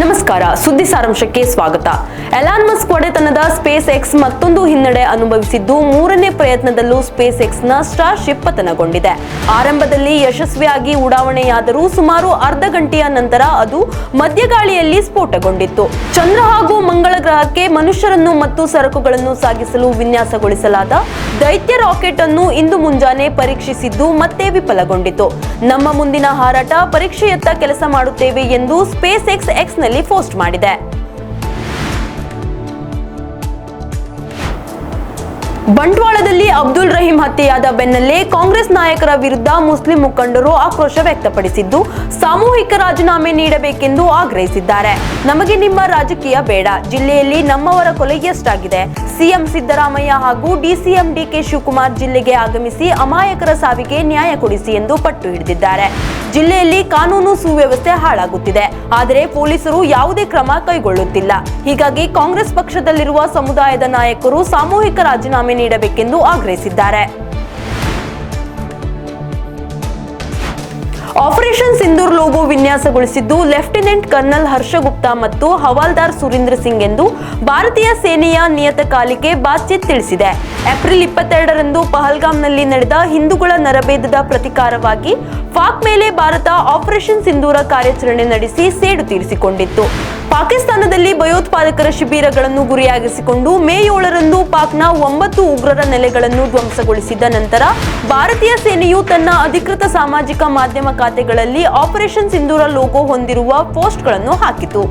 ನಮಸ್ಕಾರ, ಸುದ್ದಿ ಸಾರಾಂಶಕ್ಕೆ ಸ್ವಾಗತ. ಎಲಾನ್ ಮಸ್ಕ್ ಒಡೆತನದ ಸ್ಪೇಸ್ ಎಕ್ಸ್ ಮತ್ತೊಂದು ಹಿನ್ನಡೆ ಅನುಭವಿಸಿದ್ದು ಮೂರನೇ ಪ್ರಯತ್ನದಲ್ಲೂ ಸ್ಪೇಸ್ ಎಕ್ಸ್ನ ಸ್ಟಾರ್ ಶಿಪ್ ಪತನಗೊಂಡಿದೆ. ಆರಂಭದಲ್ಲಿ ಯಶಸ್ವಿಯಾಗಿ ಉಡಾವಣೆಯಾದರೂ ಸುಮಾರು ಅರ್ಧ ಗಂಟೆಯ ನಂತರ ಅದು ಮಧ್ಯಗಾಳಿಯಲ್ಲಿ ಸ್ಫೋಟಗೊಂಡಿತ್ತು. ಚಂದ್ರ ಹಾಗೂ ಮಂಗಳ ಗ್ರಹಕ್ಕೆ ಮನುಷ್ಯರನ್ನು ಮತ್ತು ಸರಕುಗಳನ್ನು ಸಾಗಿಸಲು ವಿನ್ಯಾಸಗೊಳಿಸಲಾದ ದೈತ್ಯ ರಾಕೆಟ್ ಅನ್ನು ಇಂದು ಮುಂಜಾನೆ ಪರೀಕ್ಷಿಸಿದ್ದು ಮತ್ತೆ ವಿಫಲಗೊಂಡಿತು. ನಮ್ಮ ಮುಂದಿನ ಹಾರಾಟ ಪರೀಕ್ಷೆಯತ್ತ ಕೆಲಸ ಮಾಡುತ್ತೇವೆ ಎಂದು ಸ್ಪೇಸ್ ಎಕ್ಸ್ ಎಕ್ಸ್ ಪೋಸ್ಟ್ ಮಾಡಿದೆ. ಬಂಟ್ವಾಳದಲ್ಲಿ ಅಬ್ದುಲ್ ರಹೀಂ ಹತ್ಯೆಯಾದ ಬೆನ್ನಲ್ಲೇ ಕಾಂಗ್ರೆಸ್ ನಾಯಕರ ವಿರುದ್ಧ ಮುಸ್ಲಿಂ ಮುಖಂಡರು ಆಕ್ರೋಶ ವ್ಯಕ್ತಪಡಿಸಿದ್ದು, ಸಾಮೂಹಿಕ ರಾಜೀನಾಮೆ ನೀಡಬೇಕೆಂದು ಆಗ್ರಹಿಸಿದ್ದಾರೆ. ನಮಗೆ ನಿಮ್ಮ ರಾಜಕೀಯ ಬೇಡ. ಜಿಲ್ಲೆಯಲ್ಲಿ ನಮ್ಮವರ ಕೊಲೆ ಎಷ್ಟಾಗಿದೆ? ಸಿಎಂ ಸಿದ್ದರಾಮಯ್ಯ ಹಾಗೂ ಡಿಸಿಎಂ ಡಿಕೆ ಶಿವಕುಮಾರ್ ಜಿಲ್ಲೆಗೆ ಆಗಮಿಸಿ ಅಮಾಯಕರ ಸಾವಿಗೆ ನ್ಯಾಯ ಕೊಡಿಸಿ ಎಂದು ಪಟ್ಟು ಹಿಡಿದಿದ್ದಾರೆ. ಜಿಲ್ಲೆಯಲ್ಲಿ ಕಾನೂನು ಸುವ್ಯವಸ್ಥೆ ಹಾಳಾಗುತ್ತಿದೆ. ಆದರೆ ಪೊಲೀಸರು ಯಾವುದೇ ಕ್ರಮ ಕೈಗೊಳ್ಳುತ್ತಿಲ್ಲ. ಹೀಗಾಗಿ ಕಾಂಗ್ರೆಸ್ ಪಕ್ಷದಲ್ಲಿರುವ ಸಮುದಾಯದ ನಾಯಕರು ಸಾಮೂಹಿಕ ರಾಜೀನಾಮೆ ನೀಡಬೇಕೆಂದು ಆಗ್ರಹಿಸಿದ್ದಾರೆ. ಆಪರೇಷನ್ ಸಿಂಧೂರ್ ಲೋಗೋ ವಿನ್ಯಾಸಗೊಳಿಸಿದ್ದು ಲೆಫ್ಟಿನೆಂಟ್ ಕರ್ನಲ್ ಹರ್ಷಗುಪ್ತಾ ಮತ್ತು ಹವಾಲ್ದಾರ್ ಸುರೇಂದ್ರ ಸಿಂಗ್ ಎಂದು ಭಾರತೀಯ ಸೇನೆಯ ನಿಯತಕಾಲಿಕೆ ಬಾಸ್ಚಿತ್ ತಿಳಿಸಿದೆ. ಏಪ್ರಿಲ್ ಇಪ್ಪತ್ತೆರಡರಂದು ಪಹಲ್ಗಾಮ್ನಲ್ಲಿ ನಡೆದ ಹಿಂದೂಗಳ ನರಭೇದದ ಪ್ರತಿಕಾರವಾಗಿ ಪಾಕ್ ಮೇಲೆ ಭಾರತ ಆಪರೇಷನ್ ಸಿಂಧೂರ ಕಾರ್ಯಾಚರಣೆ ನಡೆಸಿ ಸೇಡು ತೀರಿಸಿಕೊಂಡಿತ್ತು. ಪಾಕಿಸ್ತಾನದಲ್ಲಿ ಭಯೋತ್ಪಾದಕರ ಶಿಬಿರಗಳನ್ನು ಗುರಿಯಾಗಿಸಿಕೊಂಡು ಮೇ ಏಳರಂದು ಪಾಕ್ನ ಒಂಬತ್ತು ಉಗ್ರರ ನೆಲೆಗಳನ್ನು ಧ್ವಂಸಗೊಳಿಸಿದ ನಂತರ ಭಾರತೀಯ ಸೇನೆಯು ತನ್ನ ಅಧಿಕೃತ ಸಾಮಾಜಿಕ ಮಾಧ್ಯಮ ಖಾತೆಗಳಲ್ಲಿ ಆಪರೇಷನ್ ಸಿಂಧೂರ ಲೋಗೋ ಹೊಂದಿರುವ ಪೋಸ್ಟ್ಗಳನ್ನು ಹಾಕಿತು.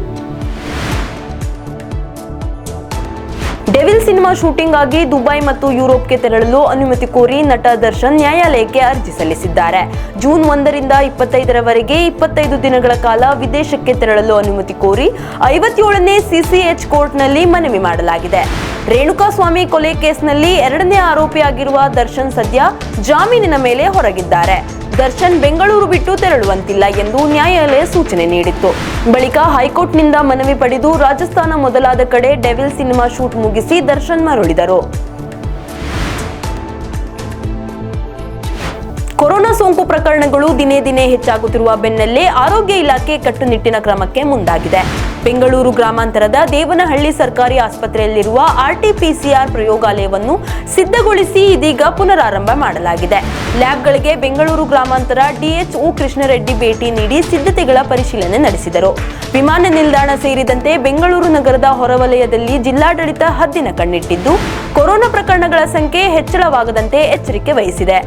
ಡೆವಿಲ್ ಸಿನಿಮಾ ಶೂಟಿಂಗ್ ಆಗಿ ದುಬೈ ಮತ್ತು ಯುರೋಪ್ಗೆ ತೆರಳಲು ಅನುಮತಿ ಕೋರಿ ನಟ ದರ್ಶನ್ ನ್ಯಾಯಾಲಯಕ್ಕೆ ಅರ್ಜಿ ಸಲ್ಲಿಸಿದ್ದಾರೆ. ಜೂನ್ ಒಂದರಿಂದ ಇಪ್ಪತ್ತೈದರವರೆಗೆ ಇಪ್ಪತ್ತೈದು ದಿನಗಳ ಕಾಲ ವಿದೇಶಕ್ಕೆ ತೆರಳಲು ಅನುಮತಿ ಕೋರಿ ಐವತ್ತೇಳನೇ ಸಿಸಿಎಚ್ ಕೋರ್ಟ್ನಲ್ಲಿ ಮನವಿ ಮಾಡಲಾಗಿದೆ. ರೇಣುಕಾಸ್ವಾಮಿ ಕೊಲೆ ಕೇಸ್ನಲ್ಲಿ ಎರಡನೇ ಆರೋಪಿಯಾಗಿರುವ ದರ್ಶನ್ ಸದ್ಯ ಜಾಮೀನಿನ ಮೇಲೆ ಹೊರಗಿದ್ದಾರೆ. ದರ್ಶನ್ ಬೆಂಗಳೂರು ಬಿಟ್ಟು ತೆರಳುವಂತಿಲ್ಲ ಎಂದು ನ್ಯಾಯಾಲಯ ಸೂಚನೆ ನೀಡಿತ್ತು. ಬಳಿಕ ಹೈಕೋರ್ಟ್ನಿಂದ ಮನವಿ ಪಡೆದು ರಾಜಸ್ಥಾನ ಮೊದಲಾದ ಕಡೆ ಡೆವಿಲ್ ಸಿನಿಮಾ ಶೂಟ್ ಮುಗಿಸಿ ದರ್ಶನ್ ಮರಳಿದರು. ಸೋಂಕು ಪ್ರಕರಣಗಳು ದಿನೇ ದಿನೇ ಹೆಚ್ಚಾಗುತ್ತಿರುವ ಬೆನ್ನಲ್ಲೇ ಆರೋಗ್ಯ ಇಲಾಖೆ ಕಟ್ಟುನಿಟ್ಟಿನ ಕ್ರಮಕ್ಕೆ ಮುಂದಾಗಿದೆ. ಬೆಂಗಳೂರು ಗ್ರಾಮಾಂತರದ ದೇವನಹಳ್ಳಿ ಸರ್ಕಾರಿ ಆಸ್ಪತ್ರೆಯಲ್ಲಿರುವ ಆರ್ಟಿಪಿಸಿಆರ್ ಪ್ರಯೋಗಾಲಯವನ್ನು ಸಿದ್ಧಗೊಳಿಸಿ ಇದೀಗ ಪುನರಾರಂಭ ಮಾಡಲಾಗಿದೆ. ಲ್ಯಾಬ್ಗಳಿಗೆ ಬೆಂಗಳೂರು ಗ್ರಾಮಾಂತರ ಡಿಎಚ್ಒ ಕೃಷ್ಣರೆಡ್ಡಿ ಭೇಟಿ ನೀಡಿ ಸಿದ್ಧತೆಗಳ ಪರಿಶೀಲನೆ ನಡೆಸಿದರು. ವಿಮಾನ ನಿಲ್ದಾಣ ಸೇರಿದಂತೆ ಬೆಂಗಳೂರು ನಗರದ ಹೊರವಲಯದಲ್ಲಿ ಜಿಲ್ಲಾಡಳಿತ ಹದ್ದಿನ ಕಣ್ಣಿಟ್ಟಿದ್ದು, ಕೊರೋನಾ ಪ್ರಕರಣಗಳ ಸಂಖ್ಯೆ ಹೆಚ್ಚಳವಾಗದಂತೆ ಎಚ್ಚರಿಕೆ ವಹಿಸಿದೆ.